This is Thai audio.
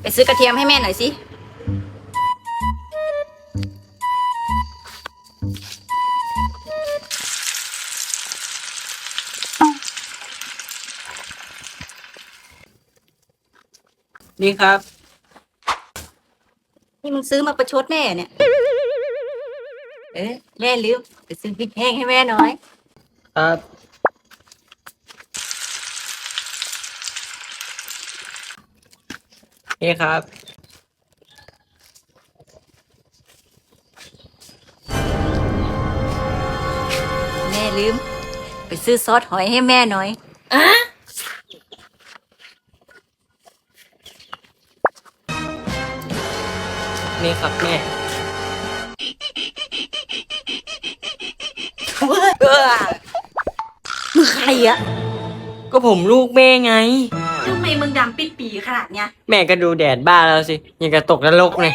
ไปซื้อกระเทียมให้แม่หน่อยสินี่ครับ นี่มึงซื้อมาประชดแม่เนี่ย เอ๊ะแม่ลืมไปซื้อพริกแห้งให้แม่หน่อย ครับ นี่ครับแม่ลืม ไปซื้อซอสหอยให้แม่หน่อยนี่ครับแม่มึงใครอะก็ผมลูกแม่ไง ทำไมมึงดำปิดปีขนาดเนี้ย แม่ก็ดูแดดบ้าแล้วสิยังกระตกนรกเลย